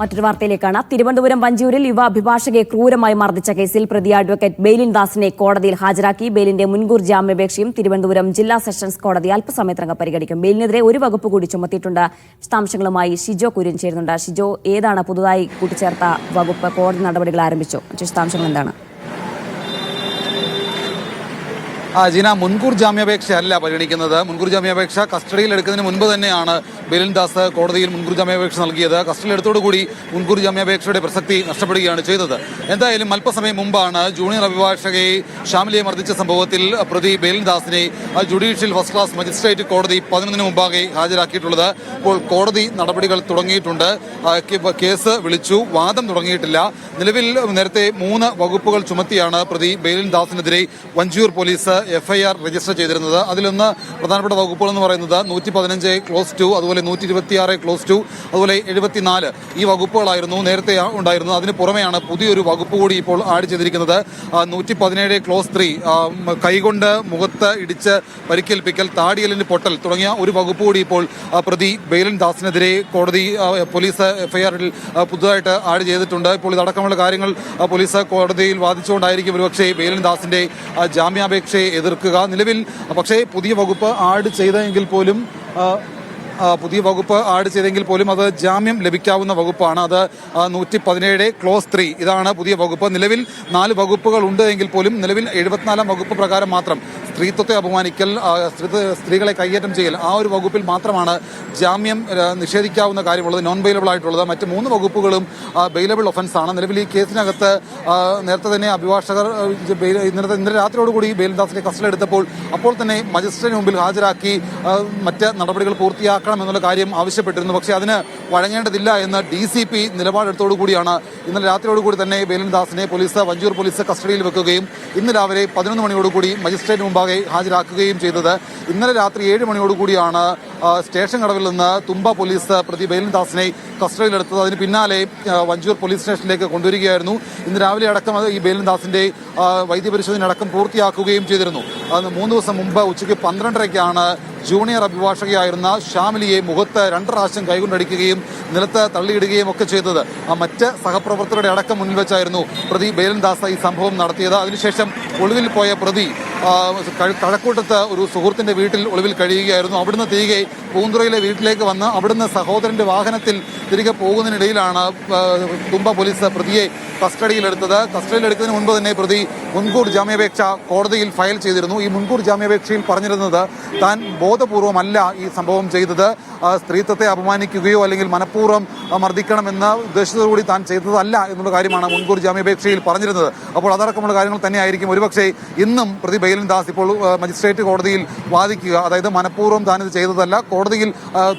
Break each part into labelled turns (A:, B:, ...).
A: മറ്റൊരു വാർത്തയിലേക്കാണ്. തിരുവനന്തപുരം വഞ്ചിയൂരിൽ യുവ അഭിഭാഷകയെ ക്രൂരമായി മർദ്ദിച്ച കേസിൽ പ്രതി അഡ്വക്കേറ്റ് ബെയിലിൻ ദാസിനെ കോടതിയിൽ ഹാജരാക്കി. ബെയിലിന്റെ മുൻകൂർ ജാമ്യാപേക്ഷയും തിരുവനന്തപുരം ജില്ലാ സെഷൻസ് കോടതി അല്പസമയത്തിനകം പരിഗണിക്കും. ബെയിലിനെതിരെ ഒരു വകുപ്പ് കൂടി ചുമത്തിയിട്ടുണ്ട്. വിശദാംശങ്ങളുമായി ഷിജോ കുര്യൻ ചേരുന്നുണ്ട്. ഷിജോ ഏതാണ് പുതുതായി കൂട്ടിച്ചേർത്ത വകുപ്പ്? കോടതി നടപടികൾ ആരംഭിച്ചു. വിശദാംശങ്ങൾ എന്താണ്
B: ആ ജീന മുൻകൂർ ജാമ്യാപേക്ഷ അല്ല പരിഗണിക്കുന്നത്. മുൻകൂർ ജാമ്യാപേക്ഷ കസ്റ്റഡിയിൽ എടുക്കുന്നതിന് മുൻപ് തന്നെയാണ് ബിലിൻ ദാസ് കോടതിയിൽ മുൻകൂർ ജാമ്യാപേക്ഷ നൽകിയത്. കസ്റ്റഡിയിൽ എടുത്തോടുകൂടി മുൻകൂർ ജാമ്യാപേക്ഷയുടെ പ്രസക്തി നഷ്ടപ്പെടുകയാണ് ചെയ്തത്. എന്തായാലും അല്പസമയം മുമ്പാണ് ജൂനിയർ അഭിഭാഷകയെ ഷാമിലിയെ മർദ്ദിച്ച സംഭവത്തിൽ പ്രതി ബിലിൻ ദാസിനെ ജുഡീഷ്യൽ ഫസ്റ്റ് ക്ലാസ് മജിസ്ട്രേറ്റ് കോടതി പതിനൊന്നിന് മുമ്പാകെ ഹാജരാക്കിയിട്ടുള്ളത്. ഇപ്പോൾ കോടതി നടപടികൾ തുടങ്ങിയിട്ടുണ്ട്. കേസ് വിളിച്ചു. വാദം തുടങ്ങിയിട്ടില്ല. നിലവിൽ നേരത്തെ മൂന്ന് വകുപ്പുകൾ ചുമത്തിയാണ് പ്രതി ബെയിലിൻ ദാസിനെതിരെ വഞ്ചിയൂർ പോലീസ് എഫ്ഐആർ രജിസ്റ്റർ ചെയ്തിരുന്നത്. അതിലൊന്ന് പ്രധാനപ്പെട്ട വകുപ്പുകൾ എന്ന് പറയുന്നത് നൂറ്റി പതിനഞ്ച് ക്ലോസ് ടു അതുപോലെ നൂറ്റി ഇരുപത്തിയാറ് ക്ലോസ് ടു അതുപോലെ എഴുപത്തിനാല് ഈ വകുപ്പുകളായിരുന്നു നേരത്തെ ഉണ്ടായിരുന്നത്. അതിന് പുറമെയാണ് പുതിയൊരു വകുപ്പ് കൂടി ഇപ്പോൾ ആഡ് ചെയ്തിരിക്കുന്നത്. നൂറ്റി പതിനേഴ് ക്ലോസ് ത്രീ കൈകൊണ്ട് മുഖത്ത് ഇടിച്ച് പരിക്കേൽപ്പിക്കൽ താടിയലിന് പൊട്ടൽ തുടങ്ങിയ ഒരു വകുപ്പ് കൂടി ഇപ്പോൾ പ്രതി ബെയിലൻ ദാസിനെതിരെ കോടതി പോലീസ് എഫ്ഐആറിൽ പുതുതായിട്ട് ആഡ് ചെയ്തിട്ടുണ്ട്. ഇപ്പോൾ ഇതടക്കമുള്ള കാര്യങ്ങൾ പോലീസ് കോടതിയിൽ വാദിച്ചുകൊണ്ടായിരിക്കും ഒരുപക്ഷെ ബെയിലൻ ദാസിന്റെ ജാമ്യാപേക്ഷയെ എതിർക്കുക. നിലവിൽ പക്ഷേ പുതിയ വകുപ്പ് ആഡ് ചെയ്തെങ്കിൽ പോലും പുതിയ വകുപ്പ് ആഡ് ചെയ്തെങ്കിൽ പോലും അത് ജാമ്യം ലഭിക്കാവുന്ന വകുപ്പാണ്. അത് നൂറ്റി പതിനേഴ് ക്ലോസ് ത്രീ ഇതാണ് പുതിയ വകുപ്പ്. നിലവിൽ നാല് വകുപ്പുകൾ ഉണ്ട് എങ്കിൽ പോലും നിലവിൽ എഴുപത്തിനാലാം വകുപ്പ് പ്രകാരം മാത്രം സ്ത്രീത്വത്തെ അപമാനിക്കൽ സ്ത്രീകളെ കൈയേറ്റം ചെയ്യൽ ആ ഒരു വകുപ്പിൽ മാത്രമാണ് ജാമ്യം നിഷേധിക്കാവുന്ന കാര്യമുള്ളത് നോൺ ബെയിലബിൾ ആയിട്ടുള്ളത്. മറ്റ് മൂന്ന് വകുപ്പുകളും ബെയിലബിൾ ഒഫൻസ് ആണ്. നിലവിൽ ഈ കേസിനകത്ത് നേരത്തെ തന്നെ അഭിഭാഷകർ ഇന്നലെ ഇന്നലെ രാത്രിയോടുകൂടി ബെയിൽദാസിനെ കസ്റ്റഡി എടുത്തപ്പോൾ അപ്പോൾ തന്നെ മജിസ്ട്രേറ്റിന് മുമ്പിൽ ഹാജരാക്കി മറ്റ് നടപടികൾ പൂർത്തിയാക്കണം എന്നുള്ള കാര്യം ആവശ്യപ്പെട്ടിരുന്നു. പക്ഷേ അതിന് വഴങ്ങേണ്ടതില്ല എന്ന് ഡി സി പി നിലപാടെടുത്തോടുകൂടിയാണ് ഇന്നലെ രാത്രിയോടുകൂടി തന്നെ ബെയിൽദാസിനെ പോലീസ് വഞ്ചൂർ പോലീസ് കസ്റ്റഡിയിൽ വെക്കുകയും ഇന്ന് രാവിലെ പതിനൊന്ന് മണിയോടുകൂടി മജിസ്ട്രേറ്റ് മുമ്പാകെ ഹാജരാക്കുകയും ചെയ്തത്. ഇന്നലെ രാത്രി ഏഴ് മണിയോടുകൂടിയാണ് സ്റ്റേഷൻ കടവിൽ നിന്ന് തുമ്പ പോലീസ് പ്രതി ബെയിൽദാസിനെ കസ്റ്റഡിയിലെടുത്തത്. അതിന് പിന്നാലെ വഞ്ചൂർ പോലീസ് സ്റ്റേഷനിലേക്ക് കൊണ്ടുവരികയായിരുന്നു. ഇന്ന് രാവിലെ അടക്കം ഈ ബെയിൽദാസിന്റെ വൈദ്യപരിശോധന അടക്കം പൂർത്തിയാക്കുകയും ചെയ്തിരുന്നു. അത് മൂന്ന് ദിവസം മുമ്പ് ഉച്ചയ്ക്ക് പന്ത്രണ്ടരയ്ക്കാണ് ജൂനിയർ അഭിഭാഷകയായിരുന്ന ഷാമിലിയെ മുഖത്ത് രണ്ട് പ്രാവശ്യം കൈകൊണ്ടടിക്കുകയും നിലത്ത് തള്ളിയിടുകയും ഒക്കെ ചെയ്തത്. മറ്റ് സഹപ്രവർത്തകരുടെ അടക്കം മുന്നിൽ വെച്ചായിരുന്നു പ്രതി ബേലൻദാസ് ഈ സംഭവം നടത്തിയത്. അതിനുശേഷം ഒളിവിൽ പോയ പ്രതി കഴക്കൂട്ടത്ത് ഒരു സുഹൃത്തിന്റെ വീട്ടിൽ ഒളിവിൽ കഴിയുകയായിരുന്നു. അവിടുന്ന് തിരികെ പൂന്തുറയിലെ വീട്ടിലേക്ക് വന്ന് അവിടുന്ന് സഹോദരന്റെ വാഹനത്തിൽ തിരികെ പോകുന്നതിനിടയിലാണ് തുമ്പ പോലീസ് പ്രതിയെ കസ്റ്റഡിയിലെടുത്തത്. കസ്റ്റഡിയിലെടുക്കുന്നതിന് മുൻപ് തന്നെ പ്രതി മുൻകൂർ ജാമ്യാപേക്ഷ കോടതിയിൽ ഫയൽ ചെയ്തിരുന്നു. ഈ മുൻകൂർ ജാമ്യാപേക്ഷയിൽ പറഞ്ഞിരുന്നത് താൻ ബോധപൂർവമല്ല ഈ സംഭവം ചെയ്തത്. സ്ത്രീത്വത്തെ അപമാനിക്കുകയോ അല്ലെങ്കിൽ മനഃപൂർവം മർദ്ദിക്കണമെന്ന ഉദ്ദേശത്തോടുകൂടി താൻ ചെയ്തതല്ല എന്നുള്ള കാര്യമാണ് മുൻകൂർ ജാമ്യാപേക്ഷയിൽ പറഞ്ഞിരുന്നത്. അപ്പോൾ അതടക്കമുള്ള കാര്യങ്ങൾ തന്നെയായിരിക്കും. ഒരുപക്ഷെ ഇന്നും പ്രതി ബൈലൻ ദാസ് ഇപ്പോൾ മജിസ്ട്രേറ്റ് കോടതിയിൽ വാദിക്കുക അതായത് മനഃപൂർവം താനിത് ചെയ്തതല്ല കോടതിയിൽ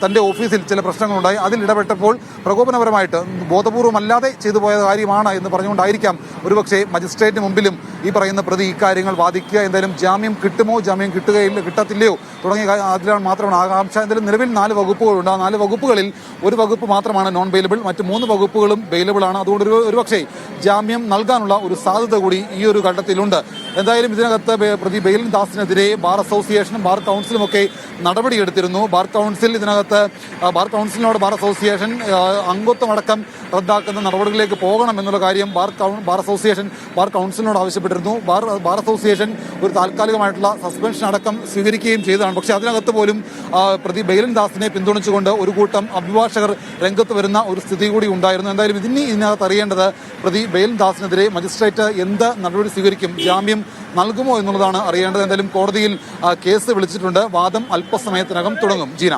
B: തന്റെ ഓഫീസിൽ ചില പ്രശ്നങ്ങളുണ്ടായി. അതിൽ ഇടപെട്ടപ്പോൾ പ്രകോപനപരമായിട്ട് ബോധപൂർവമല്ലാതെ ചെയ്തു പോയ കാര്യമാണ് എന്ന് പറഞ്ഞുകൊണ്ടായിരിക്കാം ഒരുപക്ഷെ മജിസ്ട്രേറ്റിന് മുമ്പിലും ഈ പറയുന്ന പ്രതി ഇക്കാര്യങ്ങൾ വാദിക്കുക. എന്തായാലും ജാമ്യം കിട്ടുമോ? ജാമ്യം കിട്ടുകയില്ല കിട്ടത്തില്ലയോ? തുടങ്ങിയ അതിലാണ് മാത്രമാണ് ആകാംക്ഷ. എന്തായാലും നിലവിൽ നാല് വകുപ്പുകളുണ്ട്. ആ നാല് വകുപ്പുകളിൽ ഒരു വകുപ്പ് മാത്രമാണ് നോൺ ബെയിലബിൾ മറ്റ് മൂന്ന് വകുപ്പുകളും ബെയിലബിൾ ആണ്. അതുകൊണ്ട് ഒരു ഒരുപക്ഷെ ജാമ്യം നൽകാനുള്ള ഒരു സാധ്യത കൂടി ഈ ഒരു ഘട്ടത്തിലുണ്ട്. എന്തായാലും ഇതിനകത്ത് പ്രതി ബെയിലിൻ ദാസിനെതിരെ ബാർ അസോസിയേഷനും ബാർ കൗൺസിലും ഒക്കെ നടപടിയെടുത്തിരുന്നു. ബാർ കൗൺസിൽ ഇതിനകത്ത് ബാർ കൗൺസിലിനോട് ബാർ അസോസിയേഷൻ അംഗത്വമടക്കം റദ്ദാക്കുന്ന നടപടികളിലേക്ക് പോകണം എന്നുള്ള കാര്യം ബാർ ബാർ അസോസിയേഷൻ ബാർ കൗൺസിലിനോട് ആവശ്യപ്പെട്ടിരുന്നു. ബാർ ബാർ അസോസിയേഷൻ ഒരു താൽക്കാലികമായിട്ടുള്ള സസ്പെൻഷൻ അടക്കം സ്വീകരിക്കുകയും ചെയ്തതാണ്. പക്ഷേ അതിനകത്ത് പോലും പ്രതി ബൈലൻ ദാസിനെ പിന്തുണച്ചുകൊണ്ട് ഒരു കൂട്ടം അഭിഭാഷകർ രംഗത്ത് വരുന്ന ഒരു സ്ഥിതി കൂടി ഉണ്ടായിരുന്നു. എന്തായാലും ഇതിനി ഇതിനകത്ത് അറിയേണ്ടത് പ്രതി ബൈലൻ ദാസിനെതിരെ മജിസ്ട്രേറ്റ് എന്ത് നടപടി സ്വീകരിക്കും? ജാമ്യം നൽകുമോ എന്നുള്ളതാണ് അറിയേണ്ടത്. എന്തായാലും കോടതിയിൽ കേസ് വിളിച്ചിട്ടുണ്ട്. വാദം അല്പസമയത്തിനകം തുടങ്ങും. ജീന.